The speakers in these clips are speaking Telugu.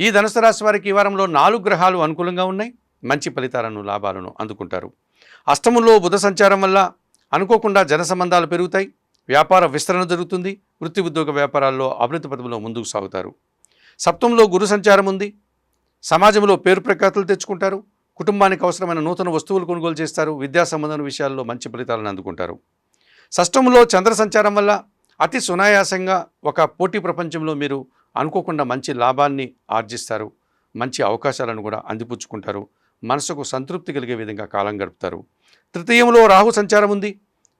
ఈ ధనుసు రాశి వారికి ఈ వారంలో నాలుగు గ్రహాలు అనుకూలంగా ఉన్నాయి. మంచి ఫలితాలను లాభాలను అందుకుంటారు. అష్టములో బుధ సంచారం వల్ల అనుకోకుండా జన సంబంధాలు పెరుగుతాయి. వ్యాపార విస్తరణ జరుగుతుంది. వృత్తి ఉద్యోగ వ్యాపారాల్లో అభివృద్ధి పథంలో ముందుకు సాగుతారు. సప్తంలో గురు సంచారం ఉంది. సమాజంలో పేరు ప్రఖ్యాతులు తెచ్చుకుంటారు. కుటుంబానికి అవసరమైన నూతన వస్తువులు కొనుగోలు చేస్తారు. విద్యా సంబంధం విషయాల్లో మంచి ఫలితాలను అందుకుంటారు. షష్టంలో చంద్ర సంచారం వల్ల అతి సునాయాసంగా ఒక పోటీ ప్రపంచంలో మీరు అనుకోకుండా మంచి లాభాన్ని ఆర్జిస్తారు మంచి అవకాశాలను కూడా అందిపుచ్చుకుంటారు మనసుకు సంతృప్తి కలిగే విధంగా కాలం గడుపుతారు. తృతీయంలో రాహు సంచారం ఉంది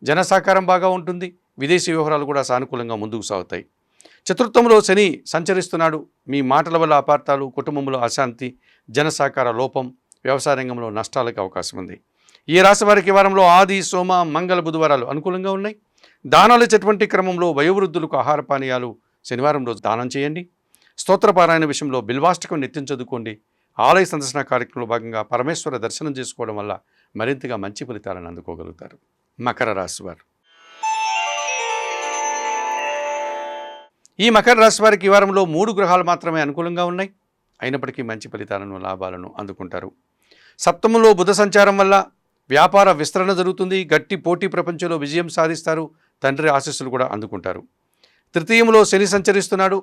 జన సహకారం బాగా ఉంటుంది విదేశీ వ్యవహారాలు కూడా సానుకూలంగా ముందుకు సాగుతాయి. చతుర్థంలో శని సంచరిస్తున్నాడు మీ మాటల వల్ల అపార్థాలు కుటుంబంలో అశాంతి జన సహకార లోపం వ్యవసాయ రంగంలో నష్టాలకు అవకాశం ఉంది. ఈ రాశి వారికి వారంలో ఆది సోమ మంగళ బుధవారాలు అనుకూలంగా ఉన్నాయి. దానాలు ఇచ్చేటువంటి క్రమంలో వయోవృద్ధులకు ఆహార పానీయాలు శనివారం రోజు దానం చేయండి. స్తోత్రపారాయణ విషయంలో బిల్వాష్టకం నిత్యం చదువుకోండి. ఆలయ సందర్శన కార్యక్రమంలో భాగంగా పరమేశ్వర దర్శనం చేసుకోవడం వల్ల మరింతగా మంచి ఫలితాలను అందుకోగలుగుతారు. మకర రాశి వారు. ఈ మకర రాశి వారికి ఈ వారంలో మూడు గ్రహాలు మాత్రమే అనుకూలంగా ఉన్నాయి. అయినప్పటికీ మంచి ఫలితాలను లాభాలను అందుకుంటారు. సప్తమంలో బుధ సంచారం వల్ల వ్యాపార విస్తరణ జరుగుతుంది. గట్టి పోటీ ప్రపంచంలో విజయం సాధిస్తారు. తండ్రి ఆశీస్సులు కూడా అందుకుంటారు. తృతీయంలో శని సంచరిస్తున్నాడు.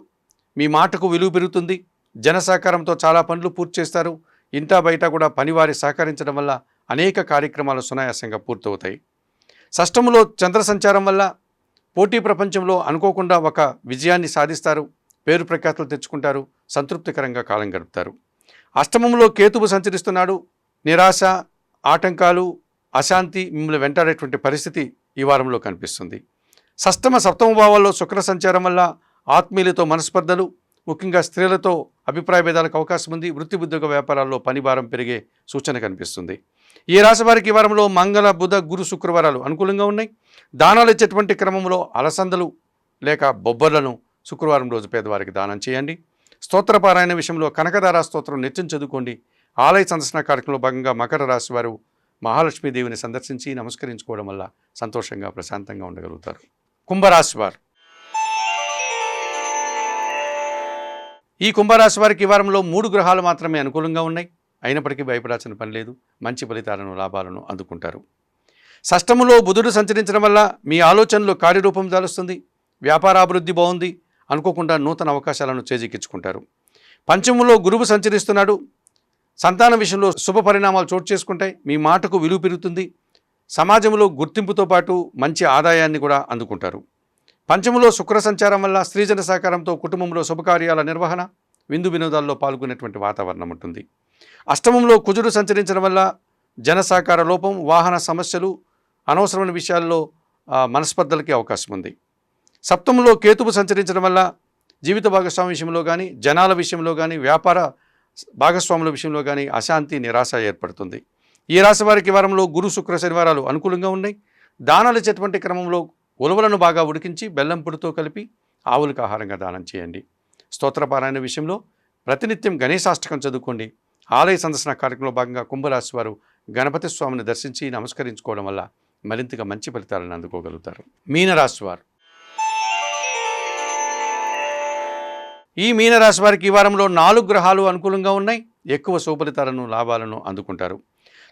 మీ మాటకు విలువ పెరుగుతుంది. జన సహకారంతో చాలా పనులు పూర్తి చేస్తారు. ఇంటా బయట కూడా పనివారి సహకరించడం వల్ల అనేక కార్యక్రమాలు సునాయాసంగా పూర్తవుతాయి. షష్టములో చంద్ర సంచారం వల్ల పోటీ ప్రపంచంలో అనుకోకుండా ఒక విజయాన్ని సాధిస్తారు. పేరు ప్రఖ్యాతులు తెచ్చుకుంటారు. సంతృప్తికరంగా కాలం గడుపుతారు. అష్టమంలో కేతువు సంచరిస్తున్నాడు. నిరాశ ఆటంకాలు అశాంతి మిమ్మల్ని వెంటాడేటువంటి పరిస్థితి ఈ వారంలో కనిపిస్తుంది. షష్టమ సప్తమ భావాల్లో శుక్ర సంచారం వల్ల ఆత్మీయులతో మనస్పర్ధలు ముఖ్యంగా స్త్రీలతో అభిప్రాయ భేదాలకు అవకాశం ఉంది. వృత్తి ఉద్యోగ వ్యాపారాల్లో పనిభారం పెరిగే సూచన కనిపిస్తుంది. ఈ రాశి వారికి వారంలో మంగళ బుధ గురు శుక్రవారాలు అనుకూలంగా ఉన్నాయి. దానాలు ఇచ్చేటువంటి క్రమంలో అలసందలు లేక బొబ్బర్లను శుక్రవారం రోజు పేదవారికి దానం చేయండి. స్తోత్రపారాయణ విషయంలో కనకదార స్తోత్రం నిత్యం చదువుకోండి. ఆలయ సందర్శన కార్యక్రమంలో భాగంగా మకర రాశి వారు మహాలక్ష్మీదేవిని సందర్శించి నమస్కరించుకోవడం వల్ల సంతోషంగా ప్రశాంతంగా ఉండగలుగుతారు. కుంభరాశి వారు. ఈ కుంభరాశి వారికి ఈ వారంలో మూడు గ్రహాలు మాత్రమే అనుకూలంగా ఉన్నాయి. అయినప్పటికీ భయపడాల్సిన పని లేదు. మంచి ఫలితాలను లాభాలను అందుకుంటారు. షష్టములో బుధుడు సంచరించడం వల్ల మీ ఆలోచనలు కార్యరూపం దాలుస్తుంది వ్యాపారాభివృద్ధి బాగుంది. అనుకోకుండా నూతన అవకాశాలను చేజిక్కించుకుంటారు. పంచములో గురువు సంచరిస్తున్నాడు. సంతాన విషయంలో శుభ పరిణామాలు చోటు చేసుకుంటాయి. మీ మాటకు విలువ పెరుగుతుంది. సమాజంలో గుర్తింపుతో పాటు మంచి ఆదాయాన్ని కూడా అందుకుంటారు. పంచములో శుక్ర సంచారం వల్ల స్త్రీజన సహకారంతో కుటుంబంలో శుభకార్యాల నిర్వహణ విందు వినోదాల్లో పాల్గొనేటువంటి వాతావరణం ఉంటుంది. అష్టమంలో కుజుడు సంచరించడం వల్ల జన సహకార లోపం వాహన సమస్యలు అనవసరమైన విషయాల్లో మనస్పర్ధలకి అవకాశం ఉంది. సప్తమంలో కేతువు సంచరించడం వల్ల జీవిత భాగస్వామి విషయంలో కానీ జనాల విషయంలో కానీ వ్యాపార భాగస్వాముల విషయంలో కానీ అశాంతి నిరాశ ఏర్పడుతుంది. ఈ రాశి వారికి వారంలో గురు శుక్ర శనివారాలు అనుకూలంగా ఉన్నాయి. దానాలు ఇచ్చేటువంటి క్రమంలో ఉలవలను బాగా ఉడికించి బెల్లం పొడితో కలిపి ఆవులకు ఆహారంగా దానం చేయండి. స్తోత్రపారాయణ విషయంలో ప్రతినిత్యం గణేశాష్టకం చదువుకోండి. ఆలయ సందర్శన కార్యక్రమంలో భాగంగా కుంభరాశి వారు గణపతి స్వామిని దర్శించి నమస్కరించుకోవడం వల్ల మరింతగా మంచి ఫలితాలను అందుకోగలుగుతారు. మీనరాశి వారు. ఈ మీనరాశి వారికి ఈ వారంలో నాలుగు గ్రహాలు అనుకూలంగా ఉన్నాయి. ఎక్కువ సుఫలితాలను లాభాలను అందుకుంటారు.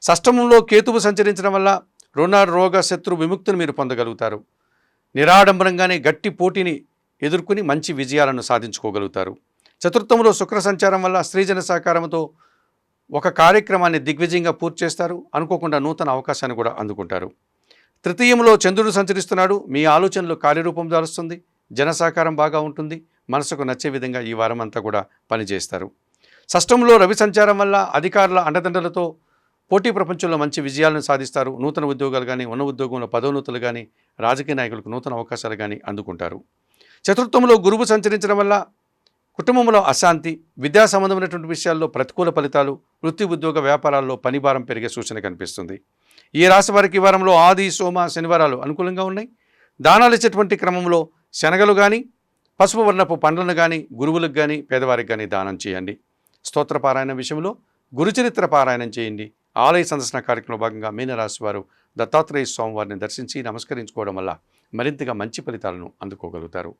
షష్టమంలో కేతువు సంచరించడం వల్ల రుణ రోగ శత్రు విముక్తిని మీరు పొందగలుగుతారు. నిరాడంబరంగానే గట్టి పోటీని ఎదుర్కొని మంచి విజయాలను సాధించుకోగలుగుతారు. చతుర్థంలో శుక్ర సంచారం వల్ల స్త్రీజన సహకారంతో ఒక కార్యక్రమాన్ని దిగ్విజయంగా పూర్తి చేస్తారు. అనుకోకుండా నూతన అవకాశాన్ని కూడా అందుకుంటారు. తృతీయంలో చంద్రుడు సంచరిస్తున్నాడు. మీ ఆలోచనలు కార్యరూపం దాలుస్తుంది జన సహకారం బాగా ఉంటుంది. మనసుకు నచ్చే విధంగా ఈ వారం అంతా కూడా పనిచేస్తారు. షష్టంలో రవి సంచారం వల్ల అధికారుల అండదండలతో పోటీ ప్రపంచంలో మంచి విజయాలను సాధిస్తారు. నూతన ఉద్యోగాలు కానీ ఉన్న ఉద్యోగంలో పదోన్నతులు కానీ రాజకీయ నాయకులకు నూతన అవకాశాలు కానీ అందుకుంటారు. చతుర్థంలో గురువు సంచరించడం వల్ల కుటుంబంలో అశాంతి విద్యా సంబంధమైనటువంటి విషయాల్లో ప్రతికూల ఫలితాలు వృత్తి ఉద్యోగ వ్యాపారాల్లో పనిభారం పెరిగే సూచన కనిపిస్తుంది. ఈ రాశి వారికి వారంలో ఆది సోమ శనివారాలు అనుకూలంగా ఉన్నాయి. దానాలు ఇచ్చేటువంటి క్రమంలో శనగలు కానీ పసుపు వర్ణపు పండ్లను కానీ గురువులకు కానీ పేదవారికి కానీ దానం చేయండి. స్తోత్రపారాయణ విషయంలో గురుచరిత్ర పారాయణం చేయండి. ఆలయ సందర్శన కార్యక్రమంలో భాగంగా మీనరాశి వారు దత్తాత్రేయ స్వామివారిని దర్శించి నమస్కరించుకోవడం వల్ల మరింతగా మంచి ఫలితాలను అందుకోగలుగుతారు.